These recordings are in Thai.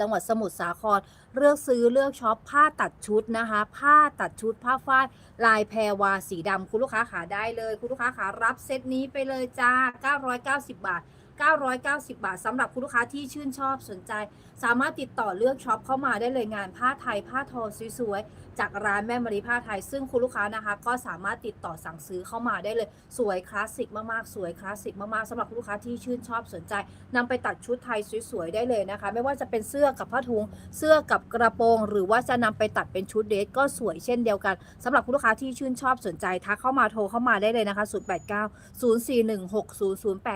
จังหวัดสมุทรสาคร เลือกซื้อเลือกช็อปผ้าตัดชุดนะคะ ผ้าตัดชุดผ้าฝ้ายลายแพรวาสีดำคุณลูกค้าขาได้เลย คุณลูกค้าขารับเซตนี้ไปเลยจ้า 990 บาท 990 บาทสำหรับคุณลูกค้าที่ชื่นชอบสนใจ สามารถติดต่อเลือกช็อปเข้ามาได้เลยงานผ้าไทยผ้าทอสวยๆจากร้านแม่มารีผ้าไทย ซึ่งคุณลูกค้านะคะ ก็สามารถติดต่อสั่งซื้อเข้ามาได้เลย สวยคลาสสิกมากๆสวยคลาสสิกมากๆสำหรับคุณลูกค้าที่ชื่นชอบสนใจนำไปตัดชุดไทยสวยๆได้เลยนะคะ ไม่ว่าจะเป็นเสื้อกับผ้าถุงเสื้อกับกระโปรง หรือว่าจะนำไปตัดเป็นชุดเดรสก็สวยเช่นเดียวกันสำหรับคุณลูกค้าที่ชื่นชอบสนใจทักเข้ามาโทรเข้ามาได้เลยนะคะ 089 041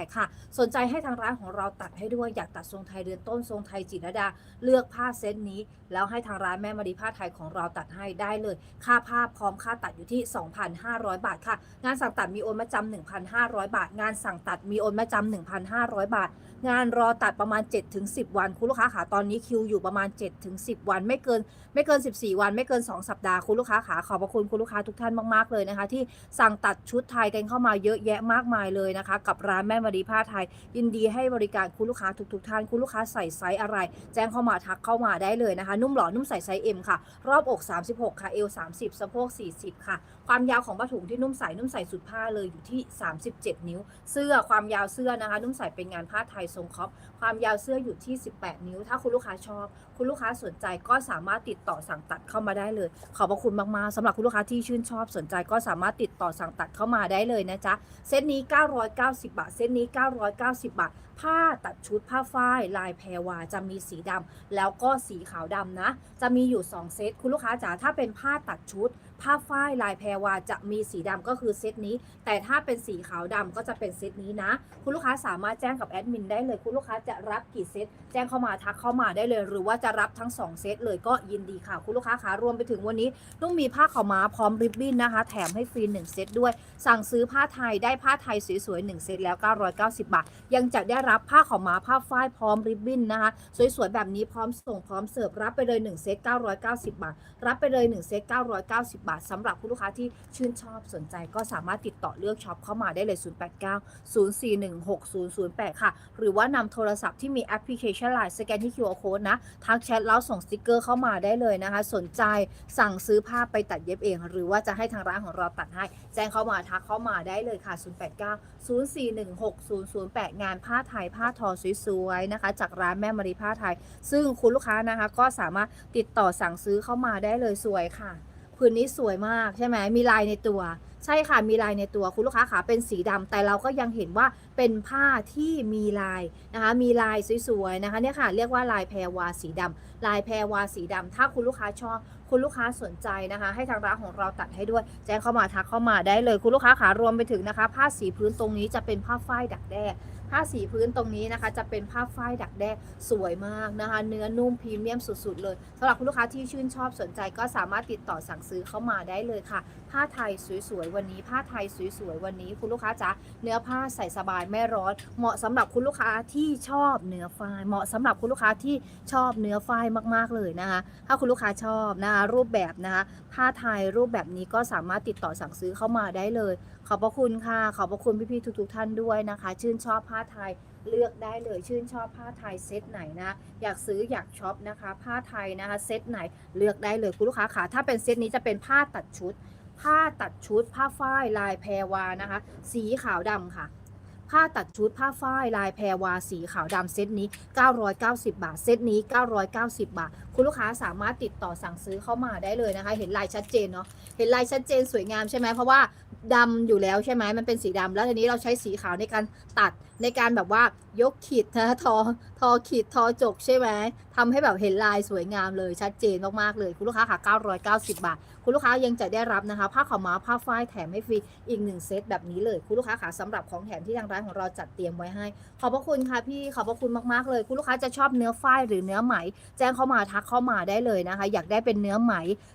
6008 ค่ะ สนใจให้ทางร้านของเราตัดให้ด้วยอยากตัดทรงไทยเรือนต้นทรงไทยจิตรดา เลือกผ้าเซตนี้ แล้วให้ทางร้านแม่มารีผ้าไทยของเราตัดให้ได้เลย ค่าผ้าพร้อมค่าตัดอยู่ที่ 2,500 บาทค่ะ งานสั่งตัดมีโอนมาจำ1,500 บาท งานสั่งตัดมีโอนมาจำ1,500 บาท งานรอตัดประมาณ 7-10 วัน คุณลูกค้าขาตอนนี้คิวอยู่ประมาณ 7-10 วัน ไม่เกินไม่เกิน 14 วันไม่เกิน 2 สัปดาห์คุณลูกค้าขาขอบพระคุณคุณลูกค้าทุกท่านมากๆเลยนะคะ ที่สั่งตัดชุดไทยกันเข้ามาเยอะแยะมากมายเลยนะคะ กับร้านแม่มารีผ้าไทยยินดีให้บริการคุณลูกค้าทุกๆท่านคุณลูกค้าใส่ไซส์อะไร แจ้งเข้ามาทักเข้ามาได้เลยนะคะ นุ่มหล่อนุ่มใส่ไซส์ M ค่ะ รอบอก 36 ค่ะเอว30 สะโพก 40 ค่ะ ความยาวของผ้าถุงที่นุ่มใส่นุ่มใส่สุดผ้าเลยอยู่ที่ 37 นิ้ว เสื้อความยาวเสื้อนะคะ นุ่มใส่เป็นงานผ้าไทยทรงครอปความยาวเสื้ออยู่ที่ 18 นิ้ว ถ้าคุณลูกค้าชอบ คุณลูกค้าสนใจก็สามารถติดต่อสั่งตัดเข้ามาได้เลย ขอบพระคุณมากๆสำหรับคุณลูกค้าที่ชื่นชอบสนใจก็สามารถติดต่อสั่งตัดเข้ามาได้เลยนะจ๊ะเซตนี้ 990 บาทเซตนี้ 990บาท ผ้าตัดชุดผ้าฝ้ายลายแพรวาจะมีสีดำแล้วก็สีขาวดำนะ จะมีอยู่ 2 เซตคุณลูกค้าจ๋าถ้าเป็นผ้าตัดชุด ผ้าฝ้ายลายแพรวาจะมีสีดำก็คือเซตนี้ แต่ถ้าเป็นสีขาวดำก็จะเป็นเซตนี้นะ คุณลูกค้าสามารถแจ้งกับแอดมินได้เลย คุณลูกค้าจะรับกี่เซตแจ้งเข้ามาทักเข้ามาได้เลย หรือว่าจะรับทั้ง 2 เซตเลยก็ยินดีค่ะ คุณลูกค้าขารวมไปถึงวันนี้ต้องมีผ้าขาวม้าพร้อมริบบิ้นนะคะ แถมให้ฟรี1เซตด้วย สั่งซื้อผ้าไทยได้ผ้าไทยสวยๆ1เซตแล้ว 990 บาท ยังจะได้รับผ้าขาวม้าผ้าฝ้ายพร้อมริบบิ้นนะคะสวยๆแบบนี้พร้อมส่งพร้อมเสิร์ฟรับไปเลย1เซต990 บาท รับไปเลย1เซต990 บาทสำหรับคุณลูกค้าที่ชื่นชอบสนใจก็สามารถติดต่อเลือกช็อปเข้ามาได้เลย 089 041 6008 ค่ะ หรือว่านำโทรศัพท์ที่มีแอปพลิเคชัน Line สแกนที่ QR code นะ ทักแชทแล้วส่งสติกเกอร์เข้ามาได้เลยนะคะ สนใจสั่งซื้อผ้าไปตัดเย็บเอง หรือว่าจะให้ทางร้านของเราตัดให้ แจ้งเข้ามาทักเข้ามาได้เลยค่ะ 089 041 6008 งานผ้าไทยผ้าทอสวยๆนะคะ จากร้านแม่มารีผ้าไทย ซึ่งคุณลูกค้านะคะก็สามารถติดต่อสั่งซื้อเข้ามาได้เลยสวยค่ะ ผืนนี้สวยมากใช่ไหมมีลายในตัว ใช่ค่ะมีลายในตัวคุณลูกค้าขาเป็นสีดำแต่เราก็ยังเห็นว่าเป็นผ้าที่มีลายนะคะมีลายสวยๆนะคะเนี่ยค่ะเรียกว่าลายแพรวาสีดำลายแพรวาสีดำถ้าคุณลูกค้าชอบ คุณลูกค้าสนใจนะคะ ให้ทางร้านของเราตัดให้ด้วย แจ้งเข้ามาทักเข้ามาได้เลย คุณลูกค้าขารวมไปถึงนะคะ ผ้าสีพื้นตรงนี้จะเป็นผ้าฝ้ายดักแด้ผ้าสีพื้นตรงนี้นะคะ จะเป็นผ้าฝ้ายดักแด้สวยมากนะคะ เนื้อนุ่มพรีเมียมสุดๆเลยสำหรับคุณลูกค้าที่ชื่นชอบสนใจก็สามารถติดต่อสั่งซื้อเข้ามาได้เลยค่ะ ผ้าไทยสวยๆวันนี้ผ้าไทยสวยๆวันนี้คุณลูกค้าจ๋าเนื้อผ้าใส่สบายไม่ร้อน เหมาะสำหรับคุณลูกค้าที่ชอบเนื้อฝ้ายเหมาะสำหรับคุณลูกค้าที่ชอบเนื้อฝ้ายมากๆเลยนะคะ ถ้าคุณลูกค้าชอบนะคะรูปแบบนะคะผ้าไทยรูปแบบนี้ก็สามารถติดต่อสั่งซื้อเข้ามาได้เลย ขอบพระคุณค่ะ ขอบพระคุณพี่ๆทุก ๆ ท่านด้วยนะคะ ชื่นชอบผ้าไทยเลือกได้เลยชื่นชอบผ้าไทยเซตไหนนะ อยากซื้ออยากช็อปนะคะ ผ้าไทยนะคะเซตไหนเลือกได้เลยคุณลูกค้าค่ะถ้าเป็นเซตนี้จะเป็นผ้าตัดชุด ผ้าตัดชุด ผ้าฝ้ายลายแพรวานะคะ สีขาวดำค่ะ ผ้าตัดชุดผ้าฝ้ายลายแพรวาสีขาวดำเซตนี้ 990 บาท เซตนี้ 990 บาท คุณลูกค้าสามารถติดต่อสั่งซื้อเข้ามาได้เลยนะคะ เห็นลายชัดเจนเนาะเห็นลายชัดเจนสวยงามใช่ไหมเพราะว่าดำอยู่แล้วใช่ไหมมันเป็นสีดำแล้วทีนี้เราใช้สีขาวในการตัด ในการแบบว่ายกขีดนะทอทอขีดทอจกใช่ไหมทำให้แบบเห็นลายสวยงามเลยชัดเจนมากๆเลย คุณลูกค้าค่ะ990 บาท คุณลูกค้ายังจะได้รับนะคะ ผ้าขาวม้าผ้าฝ้ายแถมให้ฟรีอีกหนึ่งเซตแบบนี้เลย คุณลูกค้าค่ะสำหรับของแถมที่ทางร้านของเราจัดเตรียมไว้ให้ ขอบพระคุณค่ะพี่ขอบพระคุณมากๆเลย คุณลูกค้าจะชอบเนื้อฝ้ายหรือเนื้อไหม แจ้งเข้ามาทักเข้ามาได้เลยนะคะ อยากได้เป็นเนื้อไหม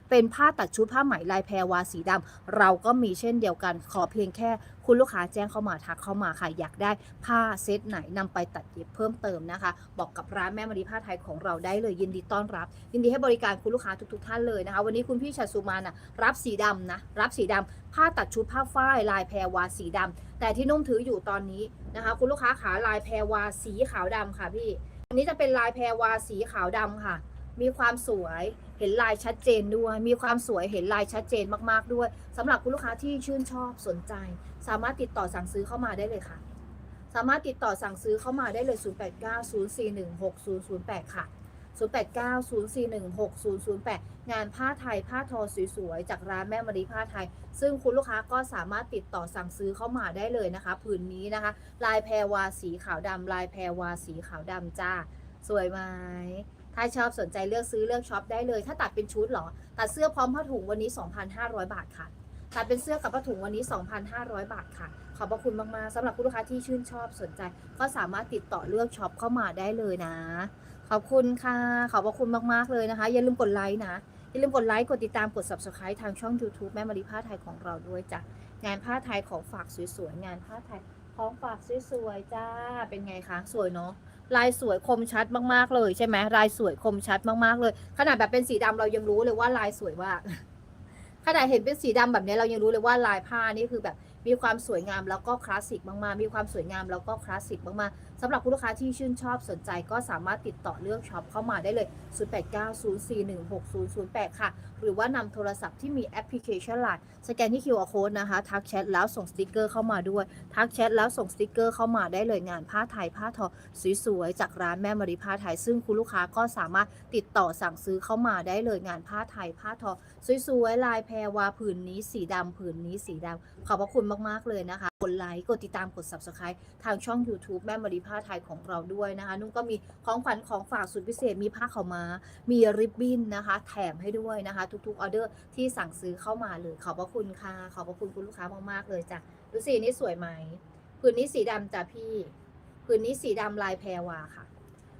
เป็นผ้าตัดชุดผ้าไหมลายแพรวาสีดำเราก็มีเช่นเดียวกันขอเพียงแค่ คุณลูกค้าแจ้งเข้ามาทักเข้ามาค่ะอยากได้ผ้าาเซตไหนนำไปตัดเย็บเพิ่มเติมนะคะ บอกกับร้านแม่มารีผ้าไทยของเราได้เลยยินดีต้อนรับ ยินดีให้บริการคุณลูกค้าทุก ๆ ท่านเลยนะคะ วันนี้คุณพี่ชัดสุมานะรับสีดำนะรับสีดำผ้าตัดชุดผ้าฝ้ายลายแพรวาสีดำแต่ที่นุ่มถืออยู่ตอนนี้นะคะ คุณลูกค้าขาลายแพรวาสีขาวดำค่ะพี่นนี้จะเป็นลายแพรวาสีขาวดำค่ะ มีความสวยเห็นลายชัดเจนด้วย มีความสวยเห็นลายชัดเจนมากๆด้วยสำหรับคุณลูกค้าที่ชื่นชอบสนใจ สามารถติดต่อสั่งซื้อเข้ามาได้เลยค่ะ สามารถติดต่อสั่งซื้อเข้ามาได้เลย 0890416008 ค่ะ 0890416008 งานผ้าไทยผ้าทอสวยๆ จากร้านแม่มะลิผ้าไทย ซึ่งคุณลูกค้าก็สามารถติดต่อสั่งซื้อเข้ามาได้เลยนะคะ ผืนนี้นะคะ ลายแพรวาสีขาวดำลายแพรวาสีขาวดำจ้า สวยไหมถ้าชอบสนใจเลือกซื้อเลือกช็อปได้เลย ถ้าตัดเป็นชุดเหรอ ตัดเสื้อพร้อมผ้าถุงวันนี้ 2,500 บาทค่ะ ตัดเป็นเสื้อกับผ้าถุงวันนี้ 2,500 บาทค่ะ ขอบพระคุณมากๆสำหรับคุณลูกค้าที่ชื่นชอบสนใจ ก็สามารถติดต่อเลือกช็อปเข้ามาได้เลยนะ ขอบคุณค่ะ ขอบพระคุณมากๆเลยนะคะ อย่าลืมกดไลค์นะ อย่าลืมกดไลค์กดติดตามกด subscribe ทางช่อง YouTube แม่มารีผ้าไทยของเราด้วยจ้ะงานผ้าไทยของฝากสวยๆงานผ้าไทยของฝากสวยๆจ้า เป็นไงคะ สวยเนาะ ลายสวยคมชัดมากๆเลยใช่ไหมลายสวยคมชัดมากๆเลย ขนาดแบบเป็นสีดำเรายังรู้เลยว่าลายสวยมาก ขนาดเห็นเป็นสีดำแบบนี้เรายังรู้เลยว่าลายผ้านี่คือแบบ มีความสวยงามแล้วก็คลาสสิกมากๆ มีความสวยงามแล้วก็คลาสสิกมากๆสำหรับคุณลูกค้าที่ชื่นชอบสนใจก็สามารถติดต่อเลือกช็อปเข้ามาได้เลย 0890416008 ค่ะ หรือว่านำโทรศัพท์ที่มีแอปพลิเคชัน Line สแกนที่ QR code นะคะทักแชทแล้วส่งสติกเกอร์เข้ามาด้วยทักแชทแล้วส่งสติกเกอร์เข้ามาได้เลยงานผ้าไทยผ้าทอสวยๆจากร้านแม่มารีผ้าไทย ซึ่งคุณลูกค้าก็สามารถติดต่อสั่งซื้อเข้ามาได้เลยงานผ้าไทยผ้าทอสวยๆลายแพรวาผืนนี้สีดำผืนนี้สีดำขอบพระคุณมากๆ เลยนะคะ กดไลค์ กดติดตาม กด subscribe ทางช่อง YouTube แม่มารีผ้าไทยของเราด้วยนะคะ นุ่นก็มีของขวัญของฝากสุดพิเศษ มีผ้าขาวม้า มีริบบิ้นนะคะ แถมให้ด้วยนะคะ ทุกๆออเดอร์ที่สั่งซื้อเข้ามาเลย ขอบพระคุณค่ะ ขอบพระคุณคุณลูกค้ามากๆเลยจ้ะ ดูสินี่สวยไหมผืนนี้สีดำจ้ะพี่ผืนนี้สีดำลายแพรวาค่ะ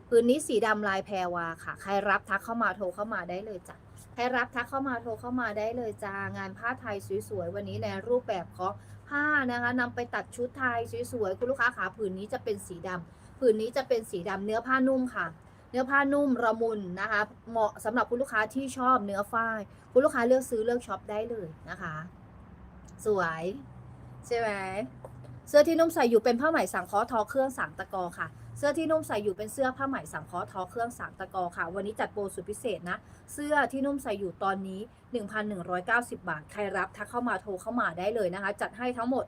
ผืนนี้สีดำลายแพรวาค่ะ ใครรับทักเข้ามาโทรเข้ามาได้เลยจ้ะ ใครรับทักเข้ามาโทรเข้ามาได้เลยจ้างานผ้าไทยสวยๆวันนี้ในรูปแบบของผ้านะคะนำไปตัดชุดไทยสวยๆคุณลูกค้าขาผืนนี้จะเป็นสีดำผืนนี้จะเป็นสีดำเนื้อผ้านุ่มค่ะ เนื้อผ้านุ่มระมุนนะคะ เหมาะสำหรับคุณลูกค้าที่ชอบเนื้อฝ้ายคุณลูกค้าเลือกซื้อเลือกช็อปได้เลยนะคะ สวยใช่ไหมเสื้อที่นุ่มใส่อยู่เป็นผ้าไหมสังเคราะห์ทอเครื่องสังตะกอค่ะ เสื้อที่นุ่มใส่อยู่เป็นเสื้อผ้าไหมสังเคราะห์ทอเครื่องสังตะกอค่ะ วันนี้จัดโปรสุดพิเศษนะ เสื้อที่นุ่มใส่อยู่ตอนนี้ 1,190 บาท ใครรับทักเข้ามาโทรเข้ามาได้เลยนะคะ จัดให้ทั้งหมด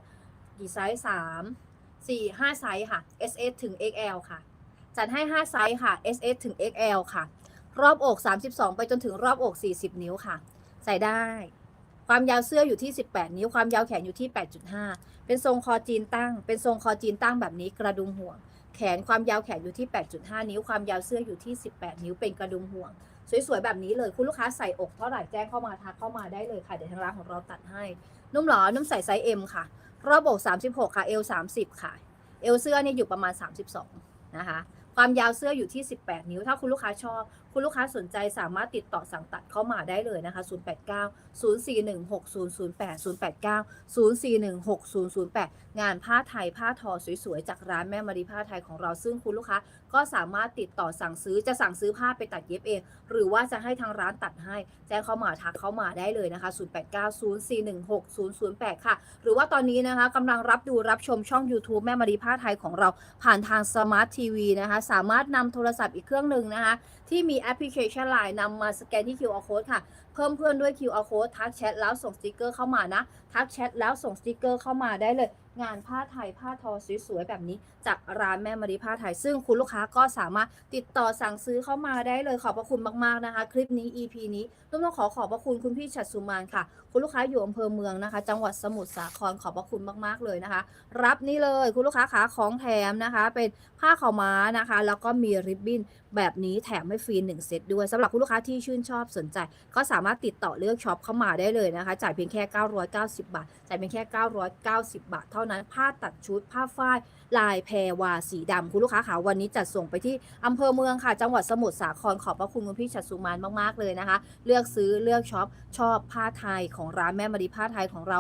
กี่ไซส์3 4 5ไซส์ค่ะ S S ถึง X L ค่ะ จัดให้ 5 ไซส์ค่ะ S S ถึง X L ค่ะ รอบอก 32 ไปจนถึงรอบอก 40 นิ้วค่ะ ใส่ได้ ความยาวเสื้ออยู่ที่ 18 นิ้ว ความยาวแขนอยู่ที่ 8.5 เป็นทรงคอจีนตั้ง เป็นทรงคอจีนตั้งแบบนี้กระดุมห่วง แขนความยาวแขนอยู่ที่ 8.5 นิ้ว ความยาวเสื้ออยู่ที่ 18 นิ้ว เป็นกระดุมห่วง สวยๆ แบบนี้เลย คุณลูกค้าใส่อกเท่าไหร่แจ้งเข้ามาทักเข้ามาได้เลยค่ะ เดี๋ยวทางร้านของเราตัดให้ นุ่มหรอ นุ่มใส่ไซส์ M ค่ะ รอบอก 36 ค่ะ เอว 30 ค่ะ เอวเสื้อเนี่ยอยู่ประมาณ 32 นะคะ ความยาวเสื้ออยู่ที่ 18 นิ้ว ถ้าคุณลูกค้าชอบ คุณลูกค้าสนใจสามารถติดต่อสั่งตัดเข้ามาได้เลยนะคะ 089 041 6008 089 041 6008 งานผ้าไทยผ้าทอสวยๆ จากร้านแม่มารีผ้าไทยของเรา ซึ่งคุณลูกค้าก็สามารถติดต่อสั่งซื้อจะสั่งซื้อผ้าไปตัดเย็บเอง หรือว่าจะให้ทางร้านตัดให้แจ้งเข้ามาทักเข้ามาได้เลยนะคะ 089 041 6008 ค่ะ หรือว่าตอนนี้นะคะกำลังรับดูรับชมช่อง YouTube แม่มารีผ้าไทยของเราผ่านทางสมาร์ททีวีนะคะ สามารถนำโทรศัพท์อีกเครื่องหนึ่งนะคะ ที่มีแอปพลิเคชัน Line นำมาสแกนที่ QR code ค่ะ เพิ่มเพื่อนด้วย QR code ทักแชทแล้วส่งสติกเกอร์เข้ามานะ ทักแชทแล้วส่งสติกเกอร์เข้ามาได้เลย งานผ้าไทยผ้าทอสวยๆแบบนี้จากร้านแม่มารีผ้าไทย ซึ่งคุณลูกค้าก็สามารถติดต่อสั่งซื้อเข้ามาได้เลยขอบพระคุณมากๆนะคะ คลิปนี้ EP นี้ต้องต้องขอขอบพระคุณคุณพี่ชัดสุมานค่ะ คุณลูกค้าอยู่อำเภอเมืองนะคะ จังหวัดสมุทรสาครขอบพระคุณมากๆเลยนะคะ รับนี่เลยคุณลูกค้าขาของแถมนะคะ เป็นผ้าขาวม้านะคะ แล้วก็มีริบบิ้นแบบนี้แถมให้ฟรี1เซตด้วยสำหรับคุณลูกค้าที่ชื่นชอบสนใจ ก็สามารถติดต่อเลือกช็อปเข้ามาได้เลยนะคะ จ่ายเพียงแค่ 990 บาทจ่ายเพียงแค่ 990 บาทเท่านั้นผ้าตัดชุดผ้าฝ้ายลายแพรวาสีดำคุณลูกค้าขาวันนี้จัดส่งไปที่อำเภอเมืองค่ะ จังหวัดสมุทรสาครขอบพระคุณคุณพี่ชัดสุมานมากๆเลยนะคะ เลือกซื้อเลือกช็อปชอบผ้าไทยของร้านแม่มารีผ้าไทยของเรา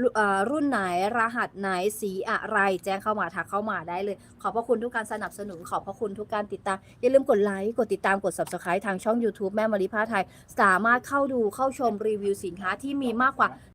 รุเอ่อรุ่นไหนรหัสไหนสีอะไร แจ้งเข้ามาทักเข้ามาได้เลย ขอบพระคุณทุกการสนับสนุน ขอบพระคุณทุกการติดตาม อย่าลืมกดไลค์กดติดตามกด subscribe ทางช่อง YouTube แม่มารีผ้าไทย สามารถเข้าดูเข้าชมรีวิวสินค้าที่มีมากกว่า